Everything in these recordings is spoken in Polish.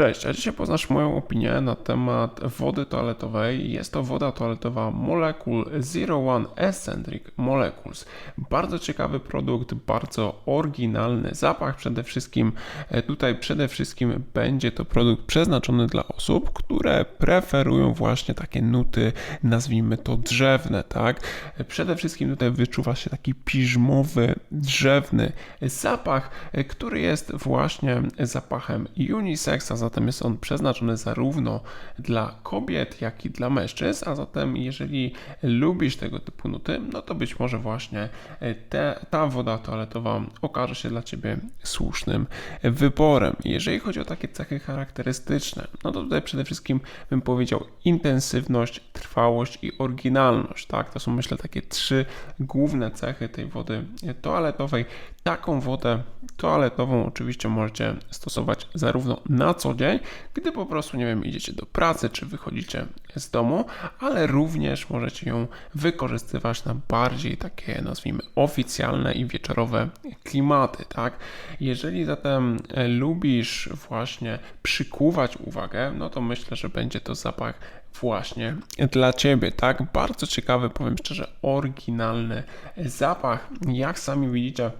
Cześć, a dzisiaj poznasz moją opinię na temat wody toaletowej. Jest to woda toaletowa Molecule Zero One Eccentric Molecules. Bardzo ciekawy produkt, bardzo oryginalny zapach przede wszystkim. E, Tutaj przede wszystkim będzie to produkt przeznaczony dla osób, które preferują właśnie takie nuty, nazwijmy to drzewne, tak? E, Przede wszystkim tutaj wyczuwa się taki piżmowy, drzewny zapach, e, który jest właśnie zapachem unisex, a zatem jest on przeznaczony zarówno dla kobiet, jak i dla mężczyzn, a zatem jeżeli lubisz tego typu nuty, no to być może właśnie e, te, ta woda toaletowa okaże się dla Ciebie słusznym wyborem. Jeżeli chodzi o takie cechy charakterystyczne, no to tutaj przede wszystkim bym powiedział intensywność, trwałość i oryginalność, tak? To są myślę takie trzy główne cechy tej wody toaletowej. Taką wodę toaletową oczywiście możecie stosować zarówno na co dzień, gdy po prostu, nie wiem, idziecie do pracy czy wychodzicie z domu, ale również możecie ją wykorzystywać na bardziej takie, nazwijmy, oficjalne i wieczorowe klimaty, tak? Jeżeli zatem e, lubisz właśnie przykuwać uwagę, no to myślę, że będzie to zapach właśnie dla Ciebie, tak? Bardzo ciekawy, powiem szczerze, oryginalny zapach. Jak sami widzicie,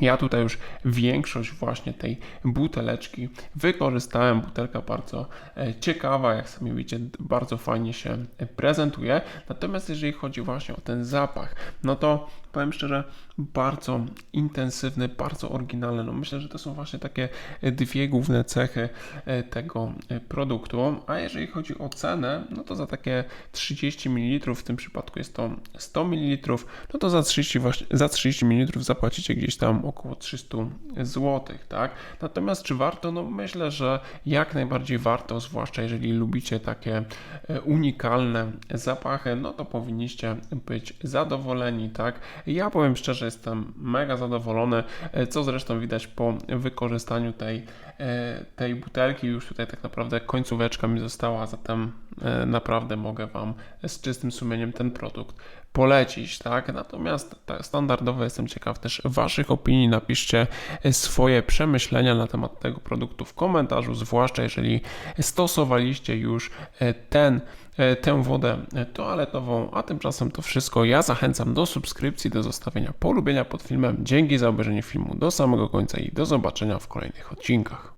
ja tutaj już większość właśnie tej buteleczki wykorzystałem. Butelka bardzo e, ciekawa, jak sami widzicie, bardzo fajnie się prezentuje. Natomiast jeżeli chodzi właśnie o ten zapach, no to powiem szczerze, bardzo intensywny, bardzo oryginalny. No myślę, że to są właśnie takie dwie główne cechy e, tego e, produktu. A jeżeli chodzi o cenę, no to za takie 30 ml, w tym przypadku jest to 100 ml, no to za 30, właśnie, za 30 ml zapłacicie gdzieś tam około 300 zł, tak? Natomiast czy warto? No myślę, że jak najbardziej warto, zwłaszcza jeżeli lubicie takie e, unikalne zapachy, no to powinniście być zadowoleni, tak? Ja powiem szczerze, jestem mega zadowolony, e, co zresztą widać po wykorzystaniu tej, e, tej butelki. Już tutaj tak naprawdę końcóweczka mi została, zatem naprawdę mogę Wam z czystym sumieniem ten produkt polecić, tak? Natomiast tak, standardowo jestem ciekaw też Waszych opinii. Napiszcie swoje przemyślenia na temat tego produktu w komentarzu, zwłaszcza jeżeli stosowaliście już ten tę wodę toaletową, a tymczasem to wszystko. Ja zachęcam do subskrypcji, do zostawienia polubienia pod filmem. Dzięki za obejrzenie filmu do samego końca i do zobaczenia w kolejnych odcinkach.